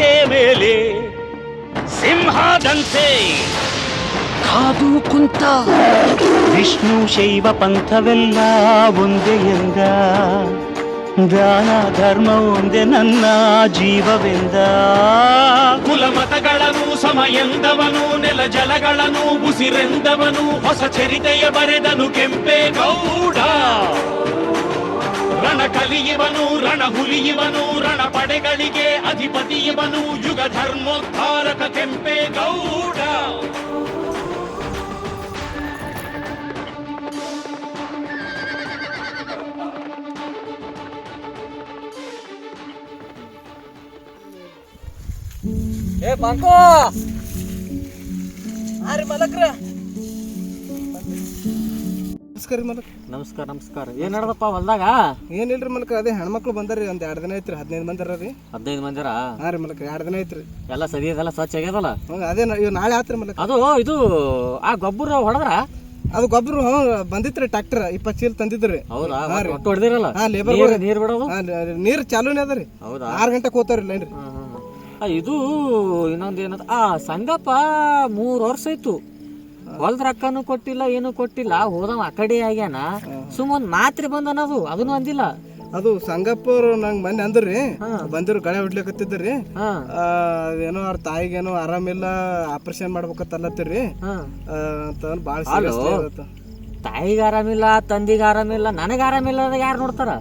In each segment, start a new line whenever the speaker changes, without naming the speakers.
ಕೋಟೆ ಮೇಲೆ ಸಿಂಹದಂತೆ ಕಾದು ಕುಂತ ವಿಷ್ಣು ಶೈವ ಪಂಥವೆಲ್ಲ ಒಂದೇ ಎಂದ ದಾನ ಧರ್ಮ ಒಂದೇ ನನ್ನ ಜೀವವೆಂದ ಕುಲಮತಗಳನ್ನು ಸಮ ಎಂದವನು ನೆಲ ಜಲಗಳನ್ನು ಉಸಿರೆಂದವನು ಹೊಸ ಚರಿತೆಯ ಬರೆದನು ಕೆಂಪೇ ಗೌಡ ರಣ ಕಲಿಯುವನು ರಣ ಹುಲಿಯುವನು ರಣ ಪಡೆಗಳಿಗೆ ಅಧಿಪತಿಯುವನು ಯುಗ ಧರ್ಮೋದ್ಧಾರಕ ಕೆಂಪೇ ಗೌಡ
ಏ ಬಂಕೋ ಹಾರಿ ಮಲಕ್ರ
ನಮಸ್ಕಾರ ರೀ ಮಲಕ್.
ನಮಸ್ಕಾರ ನಮಸ್ಕಾರ. ಏನ್ ನಡ್ದಪ್ಪ ಹೊಲ್ದಾಗ?
ಏನಿಲ್ರಿ ಮಲಕ ಅದೇ ಹೆಣ್ಮಕ್ಳು ಬಂದಾರಿ ಒಂದ್ ಎರಡ್ ದಿನ ಐತ್ರಿ ಹದಿನೈದು ಮಂದಿ ರೀ
ಹದಿನೈದು ಮಂದಿರ?
ಹಾ ರೀ ಮಲಕ ಎರಡು ದಿನ ಐತ್ರಿ.
ಎಲ್ಲ ಸರಿ ಅದೆಲ್ಲ ಸ್ವಚ್ಛ ಆಗ್ಯದಲ್ಲ?
ಅದೇ ನ- ಇವ್ ನಾಳೆ ಆತ್ರಿ ಮಲಕ.
ಅದು ಇದು ಆ ಗೊಬ್ಬರ ಹೊಡೆದ್ರ?
ಅದು ಗೊಬ್ಬರ ಬಂದಿತ್ರಿ ಟ್ರ್ಯಾಕ್ಟರ್ ಇಪ್ಪತ್ತು ಚೀಲ ತಂದಿದ್ರಿ.
ಹೌದಾ?
ರೀ.
ಒಟ್ಟು ಹೊಡೆದಿರಲ್ಲ?
ಹಾ ಲೇಬರ್
ನೀರ್ ನೀರ್ ಬಿಡೋದು?
ಹಾ ನೀರು ಚಾಲೂನೇ ಅದ ರೀ.
ಹೌದಾ?
ಆರು ಗಂಟೆ ಹೋಗ್ತಾವ್ರಿ ಲೈನ್ ರೀ.
ಆ, ಇದು ಇನ್ನೊಂದು ಏನದ? ಆ ಸಂಗಪ್ಪ ಮೂರು ವರ್ಷ ಆಯ್ತು. ಹೊಲ್ದ ರೊಕ್ಕನು ಕೊಟ್ಟಿಲ್ಲ ಏನು ಕೊಟ್ಟಿಲ್ಲ. ಹೋದವ ಆ ಕಡೆ ಆಗ್ಯಾನ ಸುಮ್ಮನೆ ಮಾತ್ರೆ ಬಂದ ಅನ್ನೋದು ಅದನ್ನು ಅಂದಿಲ್ಲ.
ಅದು ಸಂಗಪ್ಪರು ನಂಗೆ ಮೊನ್ನೆ ಅಂದ್ರಿ. ಬಂದಿರು ಗಳೆ ಹೊಡ್ಲಿಕತ್ತಿದ್ರಿ ಏನೋ ಅವ್ರ ತಾಯಿಗೇನೋ ಆರಾಮಿಲ್ಲ ಆಪರೇಷನ್ ಮಾಡ್ಬೇಕತ್ತಲ್ಲತ್ತಿರಿ ಅಂತ ಭಾಳ
ತಾಯಿಗೆ ಆರಾಮಿಲ್ಲ ತಂದಿಗೆ ಆರಾಮಿಲ್ಲ ನನಗೆ ಆರಾಮಿಲ್ಲ ಯಾರು ನೋಡ್ತಾರ?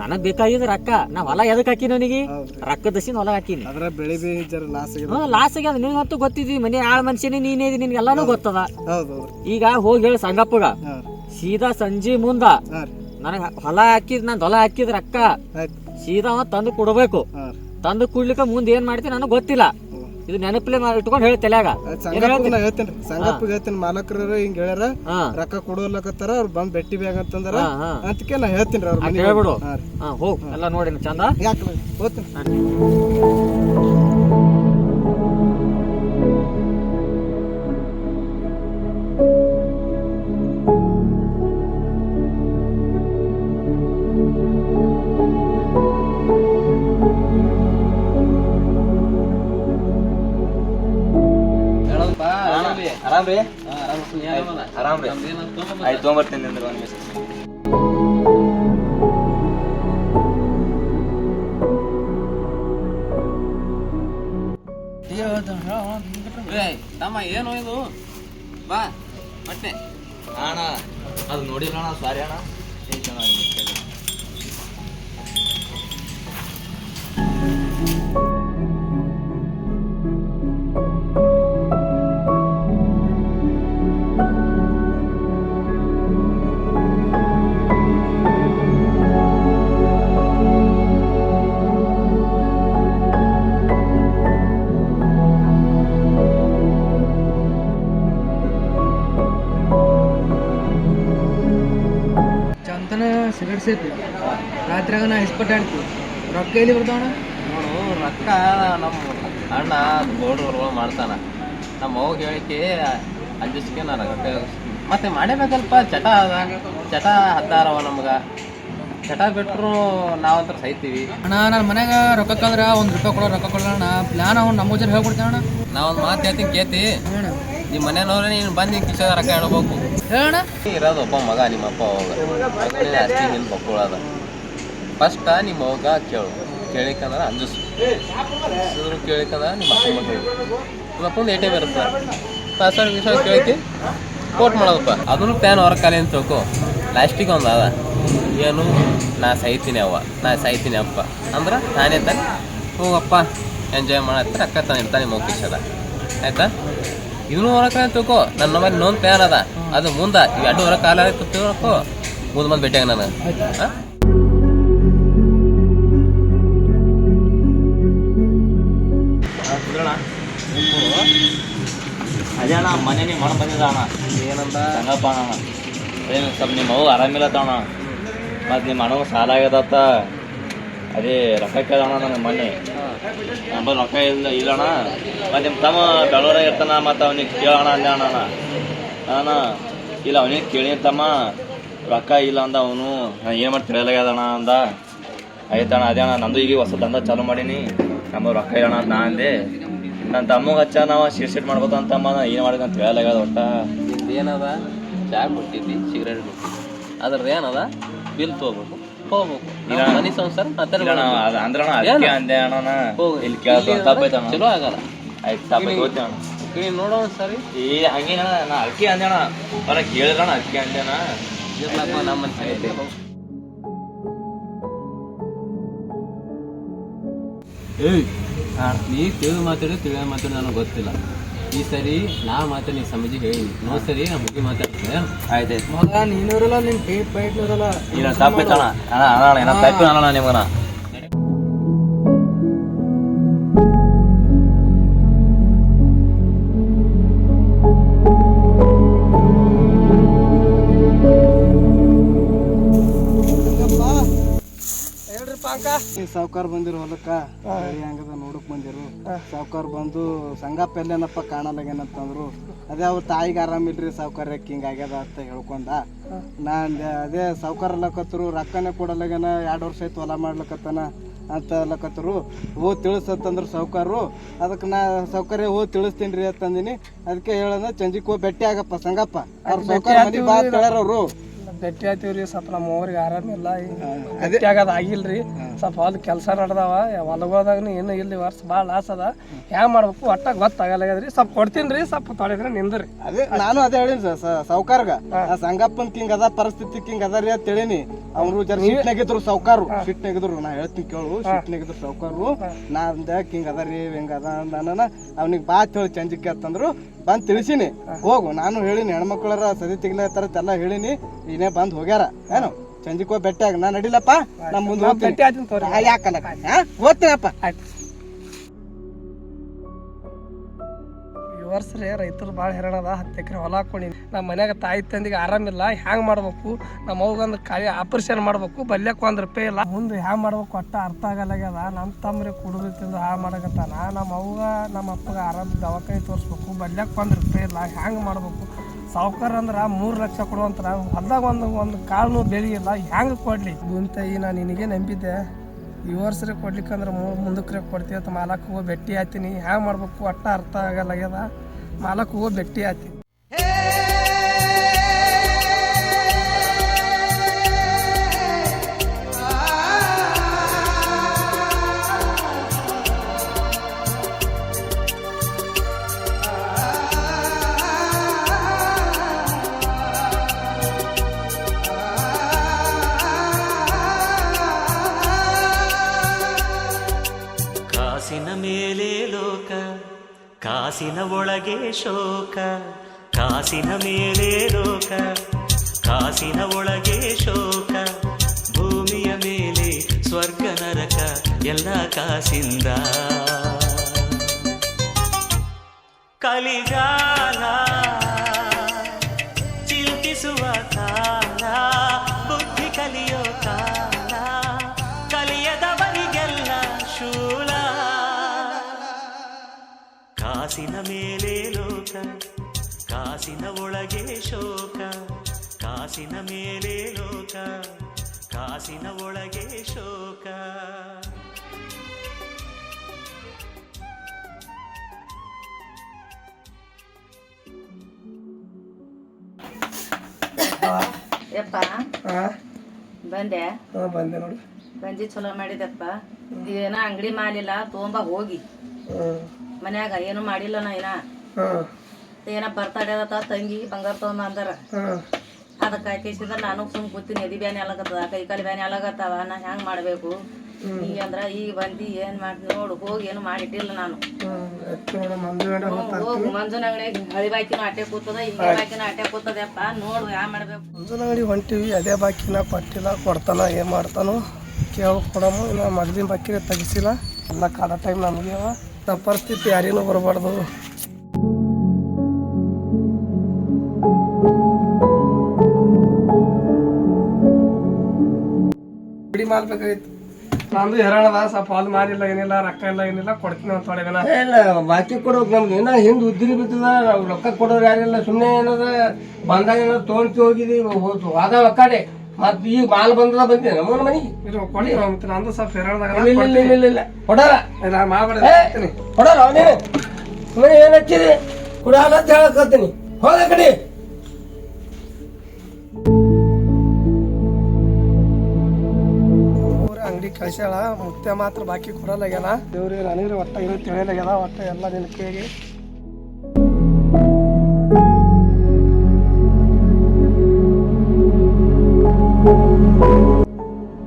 ನನಗ್ ಬೇಕಾಗಿದ್ ರೊಕ್ಕ. ನಾ ಹೊಲ ಎದಕ್ ಹಾಕಿನ ಅವನಿಗೆ. ರೊಕ್ಕ ದಸಿನ ಹೊಲ ಹಾಕಿನಿ.
ಅದ್ರ ಬೆಳಿ ಬಿ ಜರ ಲಾಸ್ ಆಗಿದೆ
ಹ್ಮ್ ಲಾಸ್ ಆಗ್ಯದ ನಿನಗಂತೂ ಗೊತ್ತಿದ್ವಿ. ಮನೆ ಆಳ್ ಮನುಷ್ಯನೇ ನೀನೇ ಇದಿ ನಿನ್ಗೆಲ್ಲಾನು ಗೊತ್ತದ.
ಹೌದು
ಈಗ ಹೋಗಿ ಹೇಳಿ ಸಂಗಪ್ಪಗ. ಸೀದಾ ಸಂಜೆ ಮುಂದ ನನಗ ಹೊಲ ಹಾಕಿದ್ ನಾನು ಹೊಲ ಹಾಕಿದ ರೊಕ್ಕ. ಸೀದಾ ಅವ ತಂದು ಕೊಡ್ಬೇಕು. ತಂದು ಕುಡ್ಲಿಕ್ಕೆ ಮುಂದೆ ಏನ್ ಮಾಡ್ತೀನಿ ನನಗೆ ಗೊತ್ತಿಲ್ಲ. ಇದು ನೆನಪಲೆ ಇಟ್ಕೊಂಡು ಹೇಳಿ ತಲ್ಯಾಗ.
ಹೇಳ್ತೇನೆ. ಸಂಗಪ್ಪ ಹೇಳ್ತೇನೆ. ಮಾಲಕರು ಹಿಂಗ ಹೇಳ್ಯಾರ ರೊಕ್ಕ ಕೊಡೋಲಕತ್ತಾರ ಅವ್ರು ಬಂದ್ ಬೆಟ್ಟಿ ಬ್ಯಾಗ್ ಅಂತಂದ್ರ. ಅದಕ್ಕೆ ನಾ ಹೇಳ್ತೀನಿ ಅವ್ರ
ಹೇಳ್ಬಿಡು.
ಹಾ
ಹೋಗ್. ಎಲ್ಲ ನೋಡಿ ಚಂದ?
ಯಾಕೆ? ಹೋಗ್ತೀನಿ.
ಆರಾಮ್ರಿ ಆರಾಮ್ರಿ ಆಯ್ತು ತೊಗೊಂಬರ್ತೀನಿ ಅಂದ್ರೆ ಒಂದು ಮಿಸ್
ತಮ್ಮ ಏನು ಇದು? ಬಾ ಮತ್ತೆ
ಅಣ್ಣ ಅದು ನೋಡಿಲ್ಲ ಅಣ್ಣ ಸಾರಿ ಅಣ್ಣ.
ಸೇತಿ ರಾತ್ರಿಯಾಗ ನಾ ಅಂತ ರೊಕ್ಕ ಎಲ್ಲಿ ಬರ್ತಾವಣ
ನೋಡು ರೊಕ್ಕ ನಮ್ಮ ಅಣ್ಣ ಹೊರಗ ಮಾಡ್ತಾನ. ನಮ್ಮ ಅವ್ಗ ಹೇಳಿಕೆ ಅಂಜಿಸ್ಕೆ ನಾನು ರೊಕ್ಕ ಮತ್ತೆ ಮಾಡೇಬೇಕಲ್ಪ ಚಟ ಅದ. ಚಟ ಹದ್ದಾರವ ನಮ್ಗ. ಚಟ ಬಿಟ್ರು ನಾವಂತ್ರ ಸೈತೀವಿ.
ಅಣ್ಣ ನನ್ನ ಮನ್ಯಾಗ ರೊಕ್ಕ ಕಳ್ದ್ರ ಒಂದು ರೂಪಾಯಿ ಕೊಡೋ ರೊಕ್ಕ ಕೊಡೋಣ ಪ್ಲಾನ್ ಅವ್ನು ನಮ್ಮ ಜನ ಹೇಳ್ಕೊಡ್ತೇವೆ ಅಣ್ಣ
ನಾವೊಂದು ಮಾತು ಹೇಳ್ತೀನಿ ಕೇತಿ ನಿಮ್ಮ ಮನೆಯವ್ರೆ ನೀನು ಬಂದು ಕಿಶೋದ ರೊಕ್ಕ ಹೇಳ್ಬೇಕು
ಹೇಳೋಣ
ಇರೋದು ಒಬ್ಬ ಮಗ ನಿಮ್ಮ ಅಪ್ಪ ಅವಾಗ ಅಷ್ಟೇ ನಿನ್ನ ಬಕ್ಕುಳದ ಫಸ್ಟ ನಿಮ್ಮ ಅವಾಗ ಕೇಳು. ಕೇಳಿಕಂದ್ರೆ ಅಂಜಿಸು. ಅಂಜಿಸಿದ್ರು ಕೇಳಿಕಂದ್ರೆ ನಿಮ್ಮ ಅಪ್ಪ ಮಗ ನಿಮ್ಮ ಅಪ್ಪಂದು ಎ ಟಿ ಎಂ ಇರುತ್ತೆ. ಪಾಸ್ವರ್ಡ್ ಗಿಸ್ವರ್ಡ್ ಕೇಳಿಕೆ ಕೋಟ್ ಮಾಡೋದಪ್ಪ. ಅದನ್ನು ಪ್ಯಾನ್ ಹೊರ ಕಾಲಿ ಅಂತ ತಿಳ್ಕೊ. ಲಾಸ್ಟಿಗೆ ಒಂದು ಅದ. ಏನು? ನಾ ಸಾಯ್ತೀನಿ ಅವ್ವ. ನಾ ಸಾಯ್ತೀನಿ ಅಪ್ಪ. ಅಂದ್ರೆ ನಾನೇ ತಾನೆ ಹೋಗಪ್ಪ. ಎಂಜಾಯ್ ಮಾಡತ್ತೆ ರೊಕ್ಕ ತಾನಿರ್ತಾನೆ ನಿಮ್ಮ ಕಿಶೋದ ಆಯ್ತಾ? ಇದನ್ನು ಹೊರಕ ತಿಳ್ಕೊ ನನ್ನ ಮೇಲೆ ಇನ್ನೊಂದು ಪ್ಯಾನ್ ಅದ. ಅದು ಮುಂದ ಇವ್ ಎರಡು ಹೊರ ಕಾಲ ತಿಳ್ಕೊ ಮುಂದೆ ಬಂದು ಭೇಟಿಯಾಗ ನಾನು?
ಅದೇ ಅಣ್ಣ ಮನೆ ನಿಮ್ಮ ಮಣ ಬಂದಿದ್ದ ಅಣ್ಣ.
ಏನಂದ?
ಸಂಗಪ್ಪ ಅಣ್ಣ. ಏನು ಸ್ವಲ್ಪ ನಿಮ್ಮ ಅವ್ವ ಆರಾಮಿಲ್ಲ ಅಣ್ಣ. ಮತ್ತು ನಿಮ್ಮ ಅಣ್ಣ ಸಾಲ ಆಗ್ಯದತ್ತ ಅದೇ ರೊಕ್ಕ ಕೇಳೋಣ ನನ್ನ ಮನೆ ನಂಬರ್ ರೊಕ್ಕ ಇಲ್ಲ ಇಲ್ಲಣ್ಣ ಮತ್ತು ನಿಮ್ಮ ತಮ್ಮ ಬೆಳವರಾಗ ಇರ್ತಾನ, ಮತ್ತು ಅವನಿಗೆ ಕೇಳೋಣ ಅಂದೆ ಅಣ್ಣ ಅಣ್ಣ, ಇಲ್ಲ, ಅವನಿಗೆ ಕೇಳಿ ತಮ್ಮ. ರೊಕ್ಕ ಇಲ್ಲ ಅಂದ ಅವನು. ನಾನು ಏನು ಮಾಡಿ ತಿಳಿಯಲಾಗ್ಯದಣ್ಣ ಅಂದ. ಆಯ್ತಣ್ಣ ಅದೇ ಅಣ್ಣ, ನಂದು ಈಗ ಹೊಸ ದಂಧ ಚಾಲು ಮಾಡೀನಿ. ನಮ್ಮ ರೊಕ್ಕ ಇಲ್ಲಣ್ಣ ಅಂತ ನಾ ಅಂದೆ. ನನ್ನ ತಮ್ಮಗೆ ಹಚ್ಚ, ನಾವು ಶೀಟ್ ಮಾಡ್ಬೋದು ಅಂತ ತಮ್ಮ, ನಾ ಏನು ಮಾಡಿದ ಅಂತ ಹೇಳಲಾಗ್ಯದ ಒಟ್ಟ.
ಏನದ ಚಾ ಕೊಟ್ಟಿದ್ದಿ ಸಿಗರೇಟ್ ಕೊಟ್ಟಿದ್ದಿ ಅದ್ರದ್ದು ಏನದ? ಬಿಲ್ ತೊಗೋಬೇಕು. ಹೋಗ್ಬೇಕು ಮನಿ ಸಂಸಾರ
ನಾ.
ಚಲೋ ಆಗಲ್ಲ.
ಆಯ್ತು
ನೋಡೋಣ ಸರಿ
ಏ ಹಂಗೆ ನಾ ಅಕ್ಕಿ ಅಕ್ಕಿ
ನಮ್ಮ ಏಯ್ ನೀ ತಿಳಿದು ಮಾತಾಡಿ ತಿಳಿಯ ಮಾತಾಡಿ ನನಗೆ ಗೊತ್ತಿಲ್ಲ. ಈ ಸರಿ ನಾ ಮಾತಾಡಿ ನೀ ಸಮಜಿ ಹೇಳಿ ನೋ ಸರಿ ನಾ ಮುಗಿ ಮಾತಾಡ್ತೀನಿ.
ಆಯ್ತಾಯ್ತು.
ಮಗ ನೀನಿರಲ್ಲ ನಿನ್ ಪೇಟ್ ಪೇಟ್ ಇರಲ್ಲ
ಇಲ್ಲ ತಪ್ಪಾಯ್ತು ಅಣ್ಣ ಅಣ್ಣ ಅಣ್ಣ ಅಣ್ಣ ಏನೋ ತಪ್ಪು ಅಣ್ಣ ನಿಮಗನ
ಸಾವ್ಕಾರ ಬಂದಿರು ಹೊಲಕ್ಕ ಬೆಳಿ ಹಂಗದ ನೋಡಕ್ ಬಂದಿರು. ಸಾವ್ಕಾರ ಬಂದು ಸಂಗಪ್ಪ ಎಲ್ಲೇನಪ್ಪ ಕಾಣಲಾಗೇನಂತಂದ್ರು ಅದೇ ಅವ್ರ ತಾಯಿಗೆ ಆರಾಮಿಲ್ರಿ ಸಾವ್ಕಾರ್ಯಕ್ಕೆ ಹಿಂಗ ಆಗ್ಯದ ಅಂತ ಹೇಳ್ಕೊಂಡ. ನಾ ಅಂದೆ ಅದೇ ಸಾವುಕಾರ ಲಕ್ಕತ್ರು ರೊಕ್ಕನೇ ಕೊಡಲಾಗೇನ ಎರಡು ವರ್ಷ ಆಯ್ತು ಹೊಲ ಮಾಡ್ಲಕತ್ತನ ಅಂತ ಲಕ್ಕತ್ರು ಓ ತಿಳಿಸತ್ತಂದ್ರು ಸಾವುಕಾರರು ಅದಕ್ಕೆ ನಾ ಸೌಕರ್ಯ ಓ ತಿಳಿಸ್ತೀನಿ ರೀ ಅಂತಂದಿನಿ. ಅದಕ್ಕೆ ಹೇಳೋಣ ಚಂಜಿಕ್ ಹೋಗಿ ಭೇಟಿ ಆಗಪ್ಪ ಸಂಗಪ್ಪ. ಅವ್ರ ಸಾವುಕಾರ ಮನೆ ಬಾ
ಭೇಟಿ ಆಗ್ತೀವ್ರಿ. ಸ್ವಲ್ಪ ನಮ್ಮ ಅವ್ರಿಗೆ ಆರಾಮಿಲ್ಲ ಭೇಟಿ ಆಗೋದ್ ಆಗಿಲ್ರಿ. ಸ್ವಲ್ಪ ಹೊಲ ಕೆಲಸ ನಡ್ದಾವ. ಹೊಲಗೋದಾಗ ಏನು ಇಲ್ಲಿ ವರ್ಷ ಭಾಳ ಲಾಸ್ ಅದ. ಹ್ಯಾಂಗ ಮಾಡ್ಬೇಕು ಒಟ್ಟ ಗೊತ್ತಾಗಲ್ಲಾಗದ್ರಿ ಸ್ವಲ್ಪ ಕೊಡ್ತೀನಿ ರೀ ಸ್ವಲ್ಪ ತೊಳೆದ್ರೆ ನಿಂದ್ರಿ.
ಅದೇ ನಾನು ಅದೇ ಹೇಳಿನಿ ಸರ್ ಸೌಕಾರ್ಗ ಸಂಗಪ್ಪನ ಕಿಂಗ್ ಅದ ಪರಿಸ್ಥಿತಿ ಕಿಂಗ್ ಅದ ರೀ ಅಂತ ಹೇಳಿನಿ. ಅವ್ರು ಜರ ಸಿಟ್ನಾಗಿದ್ರು ಸಾವ್ಕಾರು ಸಿಟ್ನಾಗಿದ್ರು ನಾ ಹೇಳ್ತೀನಿ ಕೇಳು. ಸಿಟ್ನಾಗಿದ್ರು ಸಾವ್ಕಾರು ನಾ ಅಂದೆ ಕಿಂಗ್ ಅದ ರೀ ಹೆಂಗ ಅದ ನಾನು ಅವ್ನಿಗೆ ಬಾ ಹೇಳಿ ಚಂಜಿಕೆ ಅಂತಂದ್ರು ಬಂದ್ ತಿಳಿಸಿನಿ. ಹೋಗು ನಾನು ಹೇಳಿನಿ ಹೆಣ್ಮಕ್ಳರ ಸದಿ ತೆಗಿಲತ್ತಾರ ಎಲ್ಲ ಹೇಳಿನಿ. ಇನ್ನೇ ಬಂದ್ ಹೋಗ್ಯಾರ. ಏನು? ಚಂದಿಕೋ ಬೆಟ್ಟ ನಾ ನಡಿಲಪ್ಪ? ನಾ ಮುಂದೆ ಯಾಕಲ್ಲ ಓದ್ತೀನಪ್ಪ
ವರ್ಷ ರೀ ರೈತರು ಭಾಳ ಹೆರಡದ ಹತ್ತು ಎಕರೆ ಹೊಲ ಹಾಕೊಂಡಿನಿ. ನಮ್ಮ ಮನ್ಯಾಗ ತಾಯಿ ತಂದಿಗೆ ಆರಾಮಿಲ್ಲ ಹ್ಯಾಂಗ್ ಮಾಡ್ಬೇಕು? ನಮ್ಮ ಅವ್ಗೊಂದು ಕಾಯಿ ಆಪರೇಷನ್ ಮಾಡ್ಬೇಕು. ಬಲ್ಯಕ್ಕೆ ಒಂದು ರೂಪಾಯಿ ಇಲ್ಲ. ಮುಂದೆ ಹ್ಯಾಂಗ್ ಮಾಡ್ಬೇಕು ಒಟ್ಟ ಅರ್ಥ ಆಗಲ್ಲಾಗ್ಯದ ನಮ್ಮ ತಮ್ಮರಿ ಕುಡಿದು ತಿಂದು ಹಾ ಮಾಡಕತ್ತಾನ. ನಮ್ಮ ಅವ್ಗ ನಮ್ಮ ಅಪ್ಪಗೆ ಆರಾಮ ದವಾಖಾನೆ ತೋರಿಸ್ಬೇಕು. ಬಲ್ಯಕ್ಕೆ ಒಂದು ರೂಪಾಯಿ ಇಲ್ಲ. ಹ್ಯಾಂಗ್ ಮಾಡ್ಬೇಕು? ಸಾವ್ಕಾರ ಅಂದ್ರೆ ಮೂರು ಲಕ್ಷ ಕೊಡುವಂತರ ಹೊಲ್ದಾಗ ಒಂದು ಒಂದು ಕಾಳು ಬೆಳಿ ಇಲ್ಲ ಹೆಂಗೆ ಕೊಡ್ಲಿ? ಗುಂತಾಯಿ ನಾನು ನಿನಗೆ ನಂಬಿದ್ದೆ. ಈ ವರ್ಷರೇ ಕೊಡ್ಲಿಕ್ಕಂದ್ರೆ ಮುಂದಕ್ಕೆ ಕೊಡ್ತೀವಿ ಅಂತ ಮಾಲಕ್ಕೆ ಹೋಗಿ ಭೇಟಿ ಆಯ್ತೀನಿ ಹ್ಯಾಂಗೆ ಮಾಡ್ಬೇಕು? ಒಟ್ಟ ಅರ್ಥ ಆಗಲ್ಲಾಗ್ಯದ. ಮಾಲಕ್ಕೆ ಹೋಗಿ ಭೇಟಿ ಆಯ್ತೀನಿ
ಕಾಸಿನ ಒಳಗೆ ಶೋಕ, ಕಾಸಿನ ಮೇಲೆ ಲೋಕ, ಕಾಸಿನ ಒಳಗೆ ಶೋಕ, ಭೂಮಿಯ ಮೇಲೆ ಸ್ವರ್ಗ, ನರಕ, ಎಲ್ಲ ಕಾಸಿಂದ. ಕಲಿಗಾಲ ಕಾಸಿನ ಒಳಗೆ ಶೋಕ ಕಾಸಿನ ಮೇಲೆ ಲೋಕ ಕಾಸಿನ ಒಳಗೆ ಶೋಕ.
ಯಪ್ಪ. ಬಂದೆ.
ಹಾಂ ಬಂದೆ ನೋಡಿ.
ಬಂದಿ ಚಲೋ ಮಾಡಿದಪ್ಪ. ಏನೋ ಅಂಗಡಿ ಮಾಡಿಲ್ಲ ತೊಗೊಂಬ ಹೋಗಿ.
ಹಾಂ
ಮನ್ಯಾಗ ಏನು ಮಾಡಿಲ್ಲ ನಾ ಏನ
ಹಾಂ
ಏನ ಬರ್ತಡೇ ಅದ ತಂಗಿ ಬಂಗಾರ ತಗೊಂಡ ಅಂದಾರ ಅದಕ್ಕೆ ಹಾಕಿಸಿದ್ರ ನಾನು ಸುಮ್ ಕೂತೀನಿ ಎದಿ ಬ್ಯಾನೆ ಅಲಾಗತ್ತದ ಕೈ ಕಾಲು ಬ್ಯಾನೆ ಅಲಾಗತ್ತಾವ ನಾ ಹೆಂಗ್ ಮಾಡ್ಬೇಕು? ಈಗ ಅಂದ್ರ ಈಗ ಬಂದಿ ಏನ್ ಮಾಡಿ ನೋಡು ಹೋಗಿ ಏನು ಮಾಡಿಟ್ಟಿಲ್ಲ ನಾನು. ಹೋಗು ಮಂಜುನ ಅಂಗಡಿ ಹಳಿ ಬಾಕಿನ ಅಟ್ಟೆ ಕೂತದ ಹಿಂಗೆ ಬಾಕಿನ ಅಟ್ಟೆ ಕೂತದಪ್ಪ ನೋಡು ಯಾ ಮಾಡ್ಬೇಕು.
ಮಂಜುನ ಅಂಗಡಿ ಹೊಂಟಿವಿ ಅದೇ ಬಾಕಿನ ಕೊಟ್ಟಿಲ್ಲ ಕೊಡ್ತಾನ ಏನು ಮಾಡ್ತಾನೋ ಕೇಳ ಕೊಡಮ್ಮ ಇನ್ನು ಮಗದಿನ ಬಾಕಿನ ತೆಗಿಸಿಲ್ಲ. ಎಲ್ಲ ಕಾಲ ಟೈಮ್ ನಮಗೆ ಅವ. ಪರಿಸ್ಥಿತಿ ಯಾರಿಗೂ ಬರಬಾರ್ದು. ಮಾಡ್ಬೇಕಾಗಿತ್ತು. ನಂದು ಹೆರಾಣದ ಸ್ವಲ್ಪ ಹಾಲು ಮಾರಿಲ್ಲ ಏನಿಲ್ಲ ರೊಕ್ಕ ಇಲ್ಲ ಏನಿಲ್ಲ ಕೊಡ್ತೀನಿ ಅಂತ ತೊಳೆಗನ
ಇಲ್ಲ ಬಾಕಿ ಕೊಡ್ಬೇಕು ನಮ್ದು ಏನೋ ಹಿಂದೆ ಉದ್ದಿರಿ ಬಿದ್ದದ ನಾವು ರೊಕ್ಕ ಕೊಡೋರು ಯಾರಿಲ್ಲ ಸುಮ್ಮನೆ ಏನದ ಬಂದಾಗ ಏನೋ ತೋರಿಸಿ ಹೋಗಿದಿ ಹೋದ್ರು ಅದ ಒಕ್ಕಾಡೆ ಮತ್ ಈಗ ಮಾಲ್ ಬಂದದ ಬಂದಿ ನಮ್ಮ ಮನೆಗೆ.
ಕೊಡಿ ಮತ್ತೆ ನಂದು ಸ್ವಲ್ಪ ಹೇರಾಣದಾಗ
ಇಲ್ಲ ಇಲ್ಲ ಇಲ್ಲ ಇಲ್ಲ. ಇಲ್ಲ ಕೊಡಲ್ಲ
ಮಾಡ್ಬೇಡ
ಏ, ಕೊಡಲ್ಲ ನೀನು ಸುಮ್ಮನೆ ಏನ್ ಹಚ್ಚಿರಿ ಕುಡಲ್ಲ ಅಂತ ಹೇಳಕತ್ತೀನಿ ಹೋದ ಕಡೆ.
ಅಂಗಡಿ ಕಳ್ಸ್ಯಾಳ ಮುತ್ಯ ಮಾತ್ರ ಬಾಕಿ ಕೊಡಲ್ಲಾಗ್ಯಾನ. ದೇವ್ರಿಗೆ ನನಗೆ ಒಟ್ಟ ಇರೋ ತಿಳಿಯಲಾಗ್ಯದ ಒಟ್ಟ ಎಲ್ಲ ನಿನ್ನ ಕೇಳಿ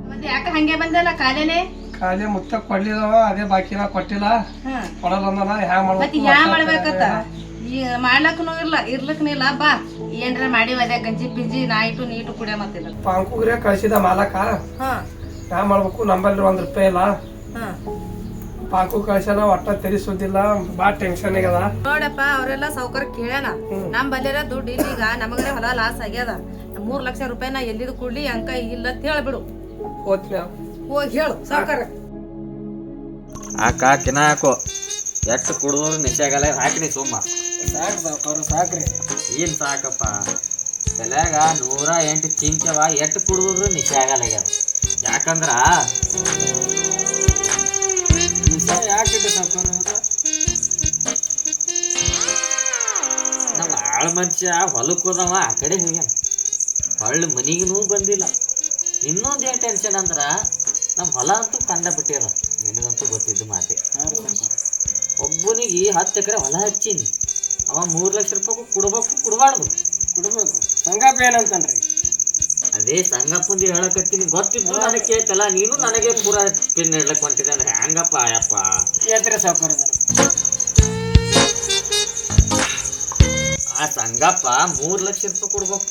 ಮತ್ತೆ ಯಾಕೆ ಹಂಗೆ ಬಂದಲ್ಲ ಕಾಲೇನೆ
ಕಾಲೇ ಮುತ್ತ ಕೊಡ್ಲಿದವ ಅದೇ ಬಾಕಿನ ಕೊಟ್ಟಿಲ್ಲ.
ಹ್ಮ್
ಕೊಡಲ್ಲ ಅಂದನ ಹ್ಯಾ
ಮತ್ತೆ
ಮಾಡ್ಬೇಕು
ಮಾಡ್ಬೇಕತ್ತ ಮಾಡ್ಲಕ್ಕನು ಇಲ್ಲ ಇರ್ಲಕ್ಕನು ಇಲ್ಲ ಬಾ. ಏನ್ರ ಮಾಡಿವ ಅದೇ ಗಂಜಿ ಪಿಂಜಿ ನಾಯಿಟು ನೀಟು ಕುಡಿಯ ಮತ್ತಿಲ್ಲ
ಪಾಂಕುಗ್ರೆ ಕಳ್ಸಿದ ಮಾಲಕ.
ಹಾ.
ಹ್ಯಾ ಮಾಡ್ಬೇಕು? ನಂಬಲ್ಲಿ ಒಂದ್ ರೂಪಾಯಿ ಇಲ್ಲ. ಪಾಕು ಕಳ್ಸನ ಒಟ್ಟ ತೆರಿ ಸುದ್ದಿಲ್ಲ ಬಾ ಟೆನ್ಷನ್ ಆಗ್ಯದ.
ನೋಡಪ್ಪ ಅವರೆಲ್ಲ ಸಾವ್ಕಾರ ಕೇಳ್ಯಾನ. ನಮ್ ಬಲ್ಲಿರ ದುಡ್ಡು ಇಲ್ಲ ಈಗ ನಮಗರೆ ಹೊಲ ಲಾಸ್ ಆಗ್ಯದ. ಮೂರ್ ಲಕ್ಷ ರೂಪಾಯಿನ ನಾ ಎಲ್ಲಿದ್ ಕೊಡ್ಲಿ ಅಂಕ ಇಲ್ಲ ಅಂತ ಹೇಳ್ಬಿಡು.
ಹೋಗ್ತೀನಿ
ಹೋಗಿ ಹೇಳು ಸಾವ್ಕಾರ.
ಆಕ ಕಿನ ಹಾಕು. ಎಷ್ಟು ಕುಡಿದ್ರು ನಿಶಾಗಲ್ಲ ಹಾಕಿನಿ ಸುಮ್ಮ.
ಸಾಕು ಸಾಕು ಸಾಕ್ರಿ.
ಏನ್ ಸಾಕಪ್ಪ? ತಲೆಯಾಗ ನೂರ ಎಂಟು ಚಿಂಚವ ಎಷ್ಟು ಕುಡಿದ್ರು ನಿಶಾಗಲ್ಲ ಯಾಕಂದ್ರ
ಯಾಕೆ ಸಾಕೋರು
ನಮ್ಮ ಆಳ್ ಮನುಷ್ಯ ಹೊಲಕ್ಕೆ ಹೋದವ ಆ ಕಡೆ ಹೋಗ್ಯಾನ. ಹೊಳ್ಳಿ ಮನಿಗೂ ಬಂದಿಲ್ಲ. ಇನ್ನೊಂದು ಏನು ಟೆನ್ಷನ್ ಅಂದ್ರ ನಮ್ಮ ಹೊಲ ಅಂತೂ ಕಂಡ ಬಿಟ್ಟಿರ ನಿನಗಂತೂ ಗೊತ್ತಿದ್ದು ಮಾತೆ. ಒಬ್ಬನಿಗೆ ಹತ್ತು ಎಕರೆ ಹೊಲ ಹಚ್ಚೀನಿ. ಅವ ಮೂರು ಲಕ್ಷ ರೂಪಾಯಿ ಕೊಡ್ಬೇಕು ಕೊಡಬಾರ್ದು.
ಕೊಡ್ಬೇಕು. ಸಂಗಾಪ ಏನಂತನ್ರಿ?
ಅದೇ ಸಂಗಪ್ಪಂದು ಹೇಳಕತ್ತೀನಿ. ಗೊತ್ತಿದ್ದು ನನಗೆ ಕೇಳ್ತಲ್ಲ ನೀನು ನನಗೆ ಪೂರ ಪಿನ್ ಹೇಳಕ್ ಹೊಂಟಿದೆ ಅಂದ್ರೆ ಹ್ಯಾಂಗಪ್ಪ ಅಯ್ಯಪ್ಪ?
ಎತ್ತರ ಸಾಕೋರ
ಆ ಸಂಗಪ್ಪ ಮೂರು ಲಕ್ಷ ರೂಪಾಯಿ ಕೊಡ್ಬೇಕು.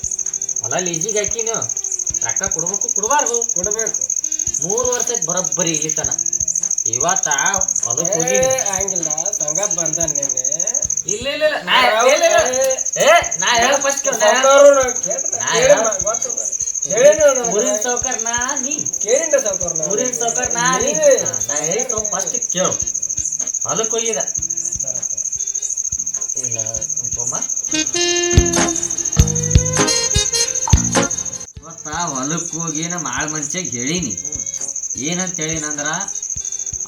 ಹೊಲ ಲೀಜಿಗೆ ನೀವು ರೊಕ್ಕ ಕೊಡ್ಬೇಕು ಕೊಡಬಾರ್ದು.
ಕೊಡ್ಬೇಕು.
ಮೂರು ವರ್ಷ ಬರೋಬ್ಬರಿ ಇಲ್ಲಿತನ ಇವತ್ತ ಹೊಲಕ್ಕೆ ಹೋಗಿ
ಹಂಗಿಲ್ಲ. ಸಂಗಪ್ಪ ಬಂದ ನೀನೆ
ಇಲ್ಲ ಇಲ್ಲ ಇಲ್ಲ. ನಾ ಇಲ್ಲ, ಇಲ್ಲ, ಇಲ್ಲ. ಏ ನಾ ಹೇಳ ಫಸ್ಟ್
ಸಾವ್ಕಾರು.
ನಾ ಹೇಳ-
ಮ- ಗೊತ್ತದ. ಹೇಳಿನಿ
ಸೌಕರ್ ನಾ ನೀ.
ಕೇಳಿಂದ ಸಾವ್ಕಾರು ನಾವು.
ಊರಿನ ಸೌಕರ್ ನಾ ನೀ.
ನೀವೇ.
ನಾ ಹೇಳಿದ್ದು ಫಸ್ಟ್ ಕೇಳು. ಹೋಗಿದ ಇಲ್ಲ ತೋಮ ಇವತ್ತ ಹೊಲಕ್ಕೆ ಹೋಗಿ ನಮ್ಮ ಆಳ್ ಮನ್ಸಿಗೆ ಹೇಳೀನಿ. ಏನಂತ ಹೇಳಿನಂದ್ರ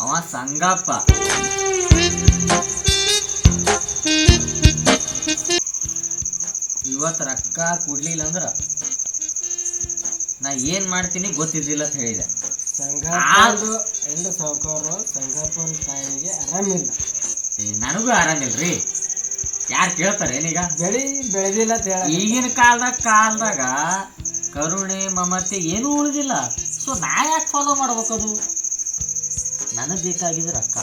ಅವ ಸಂಗಪ್ಪ. ಇವತ್ ರೊಕ್ಕ ಕೊಡ್ಲಿಲ್ಲ ಅಂದ್ರ ನಾ ಏನ್ ಮಾಡ್ತೀನಿ ಗೊತ್ತಿದ್ದಿಲ್ಲ ಅಂತ ಹೇಳಿದೆ.
ಹೆಣ್ಣು ಸಾವ್ಕಾರು ತಾಯಿಗೆ ಆರಾಮಿಲ್ಲ.
ಏ, ನನಗೂ ಆರಾಮಿಲ್ರಿ. ಯಾರು ಕೇಳ್ತಾರೆ ಏನೀಗ?
ಬೆಳಿ ಬೆಳೆದಿಲ್ಲ ಅಂತ ಹೇಳ
ಈಗಿನ ಕಾಲದಾಗ ಕಾಲದಾಗ ಕರುಣೆ ಮಮತೆ ಏನೂ ಉಳಿದಿಲ್ಲ. ಸೊ ನಾ ಯಾಕೆ ಫಾಲೋ ಮಾಡ್ಬೇಕದು? ನನಗೆ ಬೇಕಾಗಿದ್ದು ರೊಕ್ಕ.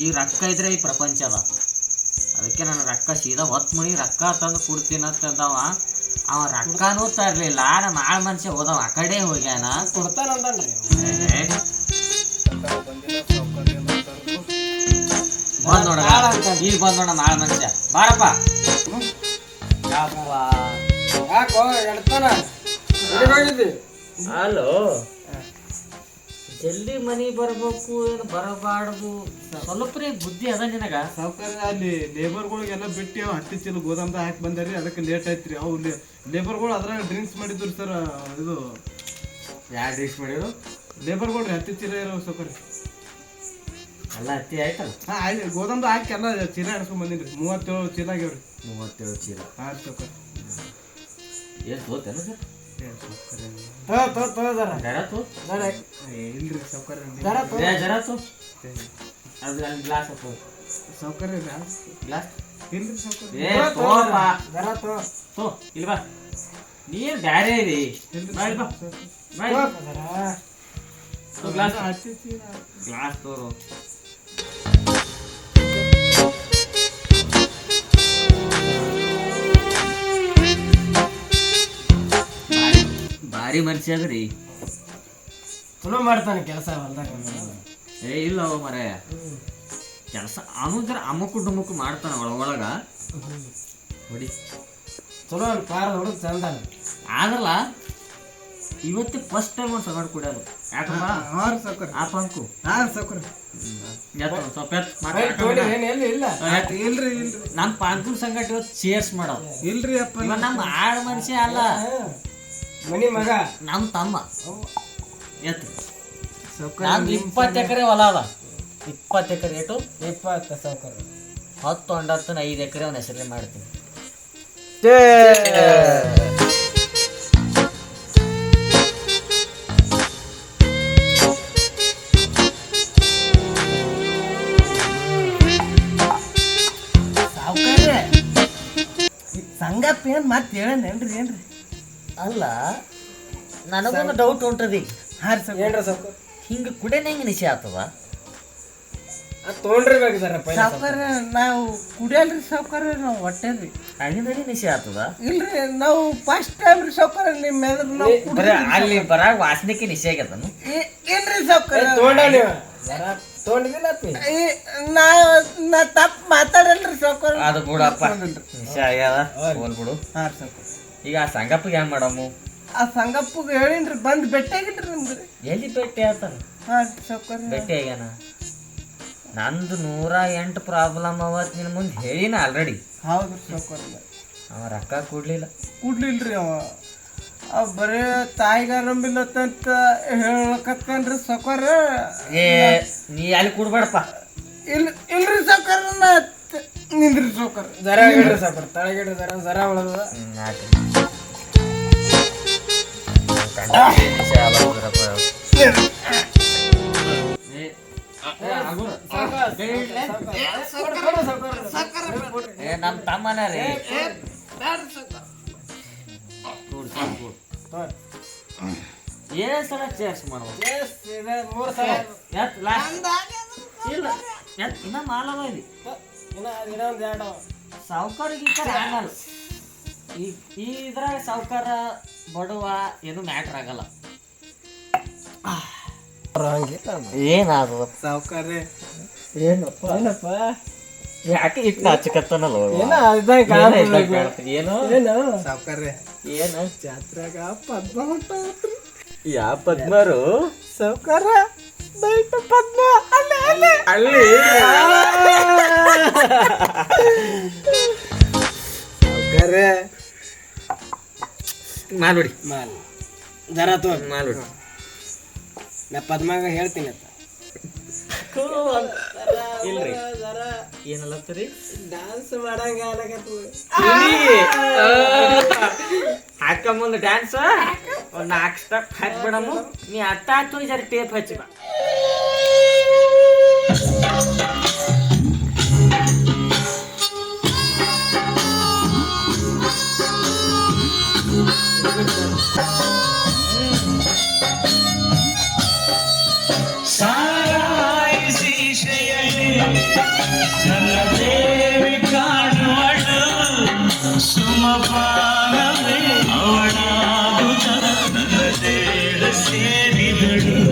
ಈ ರೊಕ್ಕ ಇದ್ರೆ ಈ ಪ್ರಪಂಚ ಅದ ಅದಕ್ಕೆ ನಾನು ರೊಕ್ಕ ಸೀದಾ ಹೊತ್ತು ಮಣಿ ರೊಕ್ಕ ತಂದು ಕೊಡ್ತೀನಿ ಅಂತಂದವ ಅವ ರೊಕ್ಕನೂ ತರಲಿಲ್ಲ ನಮ್ಮ ಆಳ್ ಮನುಷ್ಯ ಹೋದವ. ಆ ಕಡೆ ಹೋಗ್ಯಾನ. ಬಂದ್ ನೋಡ ಈಗ ಬಂದ್ ನೋಡ ಆಳ್ ಮನುಷ್ಯ ಬಾರಪ್ಪ.
ಯಾಕೋ
ಹಲೋ. ಜಲ್ದಿ ಮನಿ ಬರ್ಬೇಕು ಏನು ಬರಬಾರ್ದು? ಸ್ವಲ್ಪ ರೀ ಬುದ್ಧಿ ಅದ ನಿನಗ?
ಸಾವುಕಾರ ಅಲ್ಲಿ ಲೇಬರ್ಗಳಿಗೆಲ್ಲ ಬಿಟ್ಟು ಅವ್ ಹತ್ತಿ ಚೀಲ ಗೋದಾಮ್ದ ಹಾಕಿ ಬಂದಾರಿ ಅದಕ್ಕೆ ಲೇಟ್ ಆಯ್ತ್ರಿ ಅವು ಲೇಬರ್ಗಳು ಅದ್ರಾಗ ಡ್ರಿಂಕ್ಸ್ ಮಾಡಿದ್ರು ಸರ್ ಇದು
ಯಾವ ಡ್ರಿಂಕ್ಸ್ ಮಾಡಿದ್ರು?
ಲೇಬರ್ಗಳು ರೀ ಹತ್ತಿ ಚೀಲ ಇರೋ ಸಾವುಕಾರ
ಎಲ್ಲ ಹತ್ತಿ ಆಯ್ತಲ್ಲ?
ಹಾಂ ಆಯ್ತು ಗೋದಾಮ್ದ ಹಾಕಿ ಎಲ್ಲ ಚೀಲ ಎಣ್ಸ್ಕೊಂಡ್ ಬಂದಿನ್ರಿ ಮೂವತ್ತೇಳು ಚೀಲ ಆಗ್ಯಾವ್ರಿ
ಮೂವತ್ತೇಳು ಚೀಲ.
ಹಾಂ ಸಾವುಕಾರ
ಏನು ತೋತೇನು ಸರ್ ಅಲ್ಲಿ ಗ್ಲಾಸ್
ಇಲ್ರಿ
ಸೌಕರ್ಯ. ಬಾ. ನೀನ್ ಬ್ಯಾರೆ
ಚೀಲ
ಗ್ಲಾಸ್ ತೋರು ಭಾರಿ ಅದ ರೀ
ಚಲೋ ಮಾಡ್ತಾನೆ ಕೆಲಸ ಹೊಲ್ದಾಗ
ಏ ಇಲ್ಲ ಅವ ಮರ ಕೆಲಸ ಜರ ಅಮುಕು ಡುಮುಕು ಮಾಡ್ತಾನ ಒಳ ಒಳಗ. ನೋಡಿ.
ಚಲೋ ಕಾರ್ ಹುಡುಗ ಚಂದ
ಆದ್ರಲ್ಲ ಇವತ್ತು ಫಸ್ಟ್ ಟೈಮ್ ಒಂದು ಸಗಡ್ ಕುಡಿಯೋದು. ಯಾಕಪ್ಪ?
ಆರು ಸಾವುಕಾರ.
ಆ ಪಂಕು.
ಆರು ಸಕ್ಕರೆ
ನಮ್ ಪಾಂಕು ಸಂಗಟ ಇವತ್ತು ಚೇರ್ಸ್ ಮಾಡೋ
ಇಲ್ರಿ ಅಪ್ಪ.
ನಮ್ಮ ಆಳ್ ಮನುಷ್ಯ ಅಲ್ಲ.
ಮನಿ ಮಗ.
ನಮ್ಮ ತಮ್ಮ. ಎತ್ತು. ನಂದು ಇಪ್ಪತ್ತು ಎಕರೆ ಹೊಲ ಅದ. ಇಪ್ಪತ್ತು ಎಕರೆ ಏಟು
ಇಪ್ಪತ್ತು ಸಾವುಕಾರ
ಹತ್ತು ಒಂಡತ್ತು ಐದು ಎಕರೆ ಅವನ ಹೆಸರಲ್ಲಿ ಮಾಡ್ತೀನಿ.
ಸಂಗಪ್ಪ ಏನ್ ಮತ್ತೆ ಹೇಳೇನ್ರಿ ಏನ್ರಿ?
ಅಲ್ಲ ನನಗೊಂದು ಡೌಟ್ ಉಂಟದಿ.
ಹಾಂ
ಸರ್ ಸರ್
ಹಿಂಗೆ ಕುಡಿಯೋಣ ಹೆಂಗೆ ನಿಶೆ ಆಗ್ತದ
ಅದು ತೊಗೊಂಡಿರ್ಬೇಕು ಸರ್ ಪೈಲ
ಸಾವುಕಾರ ನಾವು ಕುಡಿಯಲ್ರಿ ಸಾವುಕಾರ ನಾವು ಹೊಟ್ಟೆದ್ರಿ
ಆಗಿಂದ ನಿಶೆ ಆಗ್ತದ
ಇಲ್ರಿ ನಾವು ಫಸ್ಟ್ ಟೈಮ್ ರೀ ಸಾವುಕಾರ ನಿಮ್ಮ ಎದುರು ನಾವು
ಬರೀ ಅಲ್ಲಿ ಬರಾಗ ವಾಸನೆಗೆ ನಿಶೆ ಆಗ್ಯದನು
ಏನ್ರಿ ಇಲ್ರಿ ಸಾವುಕಾರ
ತೊಗೊಂಡ ತೊಗೊಂಡಿದ್ದಿಲ್ಲ
ನಾ ನಾ ತಪ್ಪು ಮಾತಾಡಲ್ರಿ ಸಾವುಕಾರ
ಅದು ಬಿಡಪ್ಪ ನಿಶೆ ಆಗ್ಯದ? ಹೋಲ್ ಬಿಡು.
ಹಾಂ ಸಾವುಕಾರ
ಈಗ ಆ ಸಂಗಪ್ಪಗೆ ಹೆಂಗ್ ಮಾಡಮ್ಮು
ಆ ಸಂಗಪ್ಪಗೆ ಹೇಳಿನ್ರಿ ಬಂದು ಭೇಟಿಯಾಗಿಲ್ರಿ ನಿಮ್ಗೆ
ಎಲ್ಲಿ ಭೇಟಿ ಆತಾನ
ಹಾಂ ಸಾವುಕಾರ
ಭೇಟಿ ಆಗ್ಯಾನ? ನಂದು ನೂರ ಎಂಟು ಪ್ರಾಬ್ಲಮ್ ಅವತ್ತು ನಿನ್ನ ಮುಂದೆ ಹೇಳಿನ ಆಲ್ರೆಡಿ
ಹೌದು ಸೌಕರ್
ಅವ ರೊಕ್ಕ ಕೊಡ್ಲಿಲ್ಲ.
ಕೊಡ್ಲಿಲ್ರಿ ಅವ. ಅವ ಬರೇ ತಾಯಿಗೆ ಆರಂಭಿಲ್ಲತ್ತಂತ ಸೌಕರ್
ಏ ನೀ ಅಲ್ಲಿ ಕೊಡ್ಬೇಡಪ್ಪ.
ಇಲ್ ಇಲ್ರಿ ಸೌಕರ್ ನಿಂದ್ರಿ ಸಾವುಕಾರ
ಜರ ಸಾವುಕಾರ ತಳಗಿಡ್ರಿ ಜರ ಜರ
ತಮ್ಮನ ರೀ. ಏನ್ ಸಲ ಚೇರ್ಸ್ ಮಾಡ್ಬೋದು ಇಲ್ಲ ಎತ್ ಇನ್ನ ಮಾಲವ ಈ ಆಗಲ್ಲ. ಈ ಈ ಇದ್ರಾಗ ಸಾವುಕಾರ ಬಡವ ಏನು ಮ್ಯಾಟ್ರ್ ಆಗಲ್ಲ. ಏನಾದ
ಸಾವುಕಾರ್ರೆ.
ಏನಪ್ಪ?
ಏನಪ್ಪ?
ಯಾಕೆ ಇಟ್ಟು ಹಚ್ಚಕತ್ತಾನಲ್ಲ
ಏನ.
ಏನು
ಏನು?
ಜಾತ್ರೆಗ ಪದ್ಮ
ಯಾ ಪದ್ಮರು?
ಸಾವುಕಾರ ಅಲ್ಲೇ
ಮಾಲ್ಬಿಡಿ.
ಮಾಲ್. ಜರ ತೋ
ಮಾಲ್ಬಿಡಿ.
ನಾ ಪದ್ಮಾಗ ಹೇಳ್ತೀನಿ ಅಂತ
ಇಲ್ರಿ. ಏನಲ್ಲತ್ತರಿ
ಡಾನ್ಸ್ ಮಾಡಂಗ ಆಗತ್ತದ
ಹಾಕ ಮುಂದೆ ಡ್ಯಾನ್ಸ್ ಒಂದು ನಾಲ್ಕು ಸ್ಟೆಪ್ ಹಾಕ್ಬಿಡಮ್ಮ. ನೀ ಅಟ್ಟ ಹಾಕ್ತು ಜರ ಟೇಪ್ ಹಚ್ಚಿ ಬಾ.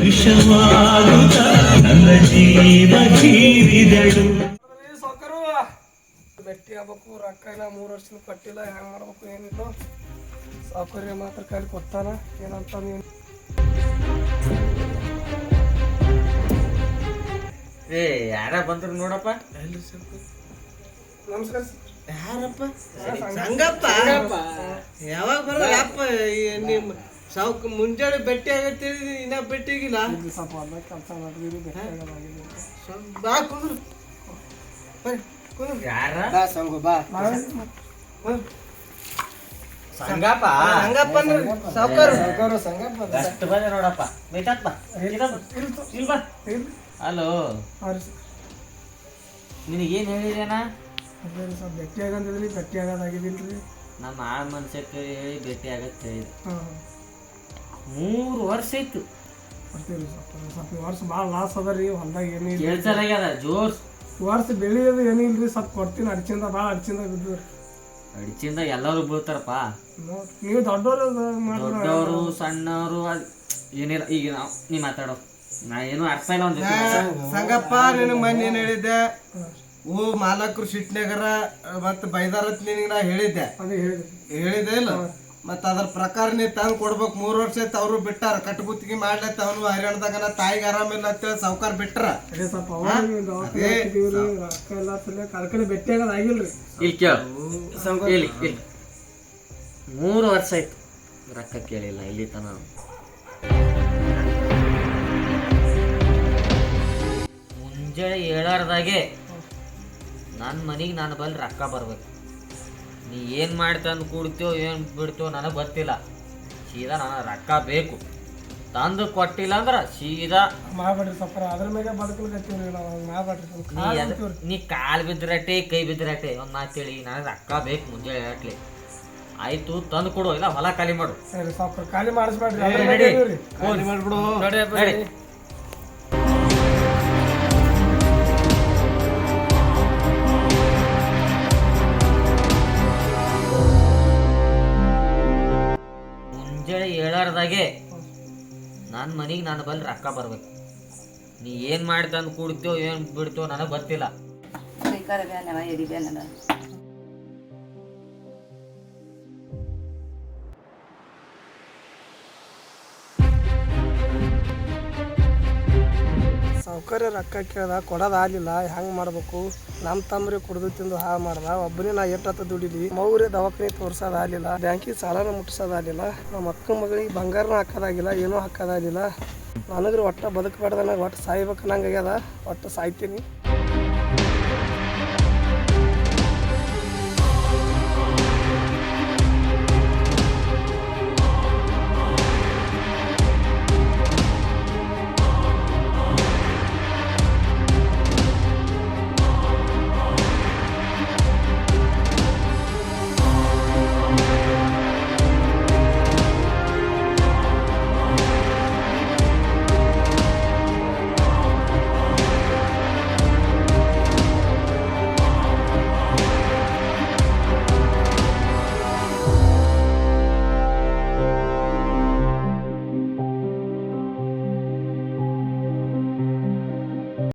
ವಿಷವಾಗುತ್ತ ನನ್ನ ಜೀವ ಜೀವಿದಳು
ಸಾವುಕಾರು ಭೇಟಿ ಆಗ್ಬೇಕು ರೊಕ್ಕ ಇಲ್ಲ ಮೂರು ವರ್ಷದ ಕೊಟ್ಟಿಲ್ಲ ಹೆಂಗ್ ಮಾಡ್ಬೇಕು ಏನಿಲ್ಲ ಸಾವುಕಾರ್ಯ ಮಾತ್ರ ಕೈಲಿ ಕೊಡ್ತಾನ? ಏನಂತ ನೀನು?
ಏ ಯಾರ ಬಂದ್ರು ನೋಡಪ್ಪ?
ನಮಸ್ಕಾರ
ಯಾರಪ್ಪ? ಹಂಗಪ್ಪ ಯಾವಾಗ ಬರೋದು ಅಪ್ಪ ನಿಮ್ಮ ಸಾವುಕ ಮುಂಜಾನೆ ಭೇಟಿ ಆಗತ್ತೆ ಇನ್ನ ಭೇಟಿ
ಆಗಿಲ್ಲ ಸ್ವಲ್ಪ ಹೊಲ್ದಾಗ ಕೆಲಸ ಭೇಟಿ ಆಗೋದಾಗಿದೆ
ಬಾ ಕುಂದ್ರು.
ಯಾರ
ಬಾ ಸಂಗು ಬಾ.
ಸಂಗಪ್ಪ?
ಸಂಗಪ್ಪ ಅಂದ್ರೆ ಸಾವುಕಾರು.
ಸಾವುಕಾರ ಸಂಗಪ್ಪ
ಅಷ್ಟು ಬಂದೆ ನೋಡಪ್ಪ. ಬೇಟಪ್ಪ ಇಲ್ಲ ಬಾ. ಹಲೋ
ನಿನಗೆ ಏನು
ನಿನಗೇನು ಹೇಳಿದೇನ
ಭೇಟಿ ಆಗಂತಿದ್ರಿ ಭೇಟಿ ಆಗೋದಾಗಿದ್ದಿಲ್ಲ ರೀ
ನಮ್ಮ ಆಳ್ ಮನ್ಸಕ್ಕೆ ಹೇಳಿ ಭೇಟಿ ಆಗತ್ತೆ ಹೇಳಿದೆ ಮೂರು ವರ್ಷ ಇತ್ತು
ವರ್ಷ ಭಾಳ ಲಾಸ್ ಅದ ರೀ ಹೊಲ್ದಾಗ
ಏನಿಲ್ಲ ಜೋರ್.
ವರ್ಷ ಬೆಳೆಯೋದು ರೀ ಸ್ವಲ್ಪ ಕೊಡ್ತೀನಿ ಅಡ್ಚಿಂದ ಭಾಳ ಅಡ್ಚಿಂದ ಬಿದ್ದು ರೀ
ಅಡಿಚಿಂದ ಎಲ್ಲರೂ ಬೀಳ್ತಾರಪ್ಪ.
ನೀವು ದೊಡ್ಡವರು
ದೊಡ್ಡವರು ಸಣ್ಣವರು ಅದ್ ಏನಿಲ್ಲ ಈಗ ನಾವು ನೀ ಮಾತಾಡೋ. ನಾ ಏನು ಅರ್ಥ ಇಲ್ಲ ಒಂದು
ಸಂಗಪ್ಪ ನಿನಗೆ ಮೊನ್ನೆ ಏನು ಹೇಳಿದ್ದೆ? ಓ ಮಾಲಕರು ಸಿಟ್ನಗರ ಮತ್ತೆ ಬೈದಾರತ್ ನಿನಗೆ ನಾ ಹೇಳಿದ್ದೆ.
ಹೇಳಿದ್ದೆ.
ಹೇಳಿದೆ ಇಲ್ಲ? ಮತ್ತ ಅದ್ರ ಪ್ರಕಾರ ನೀ ತಂದು ಕೊಡ್ಬೇಕು. ಮೂರು ವರ್ಷ ಆಯ್ತು ಅವರು ಬಿಟ್ಟಾರ. ಕಟ್ಟಗುತ್ತಿಗೆ ಮಾಡ್ಲತ್ತ ಅವನು ಹರಿಯಾಣದಾಗ ತಾಯಿಗೆ ಆರಾಮಿಲ್ಲ ಅಂತೇಳಿ ಸಾವುಕಾರ ಬಿಟ್ರ.
ಇಲ್ಲಿ ಕೇಳು. ಇಲ್ಲಿ ಇಲ್ಲಿ. ಮೂರು ವರ್ಷ ಆಯ್ತು ರೊಕ್ಕ ಕೇಳಿಲ್ಲ ಇಲ್ಲಿ ತನ. ಮುಂಜಾನೆ ಏಳಾರ್ದಾಗೆ ನನ್ನ ಮನೆಗೆ ನಾನು ಬಲ್ಲಿ ರೊಕ್ಕ ಬರ್ಬೇಕು. ನೀ ಏನು ಮಾಡಿ ತಂದು ಏನ್ ಏನು ಬಿಡ್ತೀಯೋ ನನಗೆ ಗೊತ್ತಿಲ್ಲ. ಸೀದಾ ನನಗೆ ರೊಕ್ಕ ಬೇಕು. ತಂದು ಕೊಟ್ಟಿಲ್ಲ ಅಂದ್ರೆ ಸೀದಾ
ಮಾಡ್ಬೇಡ್ರಿ ಸಪ್ಪರ ಅದ್ರ ನಾವು ಹಂಗ್ ಮಾಡ್ಬೇಡ್ರಿ ಸ್ವಲ್ಪ
ನೀ
ಕಾಲ್
ಎದ್-
ಬಿಡ್ತೀವ್ರಿ.
ನೀ ಕಾಲು ಬಿದ್ದಿರಟ್ಟೆ ಕೈ ಬಿದ್ದಿರಟ್ಟೆ ಒಂದು ಮಾತು ಹೇಳಿ ನನಗೆ ರೊಕ್ಕ ಬೇಕು ಮುಂಜಾನೆ ಹೇಳಟ್ಲಿ ಆಯ್ತು ತಂದು ಕೊಡು ಇಲ್ಲ ಹೊಲ ಖಾಲಿ ಮಾಡು.
ಸರಿ ಸಪ್ಪರ ಖಾಲಿ ಮಾಡಿಸ್ಬೇಡ್ರಿ ಅದ್ರ ಮ್ಯಾಗ
ನಡಿ.
ಖಾಲಿ ಮಾಡ್ಬಿಡು.
ನಡಿ. ಮುಂಜಾನೆ ಏಳಾರ್ದಾಗೆ ನನ್ನ ಮನೆಗೆ ನಾನು ಬಲ್ಲಿ ರೊಕ್ಕ ಬರ್ಬೇಕು. ನೀ ಏನು ಮಾಡಿ ತಂದು ಕೊಡ್ತೀವೋ ಏನು ಬಿಡ್ತೀವೋ ನನಗೆ ಗೊತ್ತಿಲ್ಲ.
ಸೌಕರ್ಯ ರೊಕ್ಕ ಕೇಳ್ದ ಕೊಡೋದಾಗಲಿಲ್ಲ ಹೆಂಗೆ ಮಾಡ್ಬೇಕು? ನಮ್ಮ ತಮ್ಮರಿ ಕುಡ್ದು ತಿಂದು ಹಾ ಮಾಡ್ದ ಒಬ್ಬನೇ ನಾ ಎಷ್ಟತ್ತ ದುಡಿಲಿ? ಮೌರ್ಯ ದವಾಖಾನೆ ತೋರ್ಸೋದಾಗಲಿಲ್ಲ ಬ್ಯಾಂಕಿಗೆ ಸಾಲನ ಮುಟ್ಟಿಸೋದಾಗಲಿಲ್ಲ ನಮ್ಮ ಅಕ್ಕ ಮಗಳಿಗೆ ಬಂಗಾರನ ಹಾಕೋದಾಗಿಲ್ಲ ಏನೂ ಹಾಕೋದಾಗಿಲ್ಲ ನನಗ್ರಿ ಒಟ್ಟು ಬದುಕಬಾರ್ದ ನನಗೆ ಒಟ್ಟು ಸಾಯ್ಬೇಕು ನಂಗೆ ಆಗ್ಯದ, ಒಟ್ಟು ಸಾಯ್ತೀನಿ.